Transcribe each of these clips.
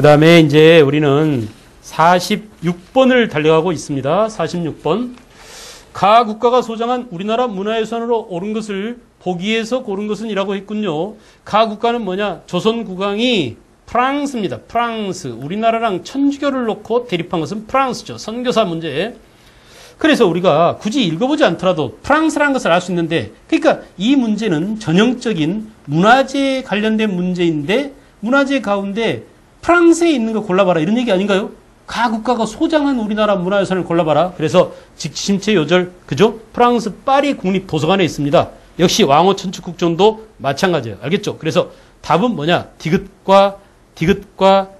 그 다음에 이제 우리는 46번을 달려가고 있습니다. 46번. 가 국가가 소장한 우리나라 문화유산으로 옳은 것을 보기에서 고른 것은 이라고 했군요. 가 국가는 뭐냐? 조선 국왕이 프랑스입니다. 프랑스. 우리나라랑 천주교를 놓고 대립한 것은 프랑스죠. 선교사 문제. 그래서 우리가 굳이 읽어보지 않더라도 프랑스라는 것을 알 수 있는데, 그러니까 이 문제는 전형적인 문화재 관련된 문제인데, 문화재 가운데 프랑스에 있는 거 골라봐라. 이런 얘기 아닌가요? 가 국가가 소장한 우리나라 문화유산을 골라봐라. 그래서 직심체 요절, 그죠? 프랑스 파리 국립 도서관에 있습니다. 역시 왕호 천축국전도 마찬가지예요. 알겠죠? 그래서 답은 뭐냐? 디귿과 디귿과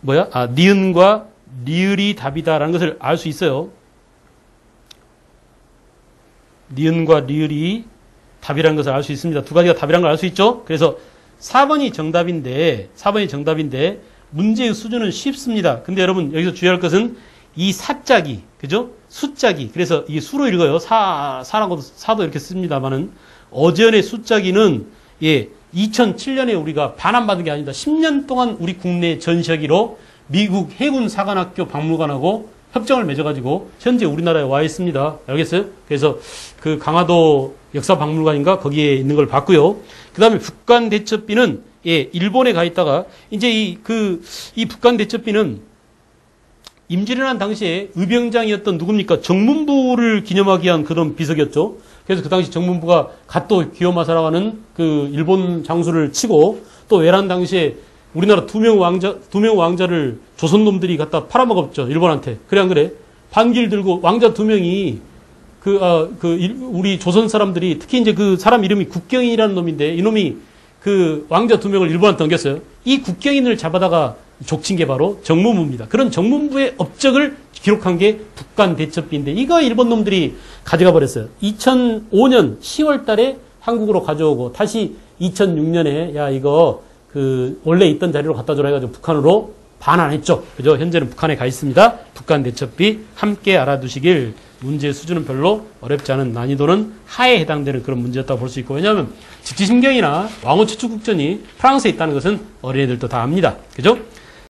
뭐야? 아, 니은과 리을이 답이다라는 것을 알 수 있어요. 니은과 리을이 답이라는 것을 알 수 있습니다. 두 가지가 답이라는 걸 알 수 있죠? 그래서 4번이 정답인데, 4번이 정답인데, 문제의 수준은 쉽습니다. 근데 여러분, 여기서 주의할 것은 이 사짝이, 그죠? 숫짝이. 그래서 이게 수로 읽어요. 사, 사라고도, 사도 이렇게 씁니다만은, 어전의 숫짝이는, 예, 2007년에 우리가 반환받은 게 아니다. 10년 동안 우리 국내 전시하기로 미국 해군 사관학교 박물관하고 협정을 맺어가지고 현재 우리나라에 와 있습니다. 알겠어요? 그래서 그 강화도 역사박물관인가 거기에 있는 걸 봤고요. 그 다음에 북한 대첩비는 예, 일본에 가 있다가 이제 이 그 이 북한 대첩비는 임진왜란 당시에 의병장이었던 누굽니까? 정문부를 기념하기 위한 그런 비석이었죠. 그래서 그 당시 정문부가 갓도 기요마사라고 그 일본 장수를 치고 또 외란 당시에 우리나라 두 명 왕자 두 명 왕자를 조선 놈들이 갖다 팔아먹었죠 일본한테 그래 안 그래 반길 들고 왕자 두 명이 그, 어, 그, 일, 우리 조선 사람들이 특히 이제 그 사람 이름이 국경인이라는 놈인데 이놈이 그 왕자 두 명을 일본한테 넘겼어요. 이 국경인을 잡아다가 족친 게 바로 정문부입니다. 그런 정문부의 업적을 기록한 게 북한 대첩비인데 이거 일본 놈들이 가져가 버렸어요. 2005년 10월 달에 한국으로 가져오고 다시 2006년에 야 이거 그 원래 있던 자리로 갖다 줘라 해가지고 북한으로 반환했죠. 그죠? 현재는 북한에 가 있습니다. 북한 대첩비 함께 알아두시길 문제 수준은 별로 어렵지 않은 난이도는 하에 해당되는 그런 문제였다고 볼 수 있고 왜냐하면 직지심경이나 왕호 추축국전이 프랑스에 있다는 것은 어린애들도 다 압니다. 그죠?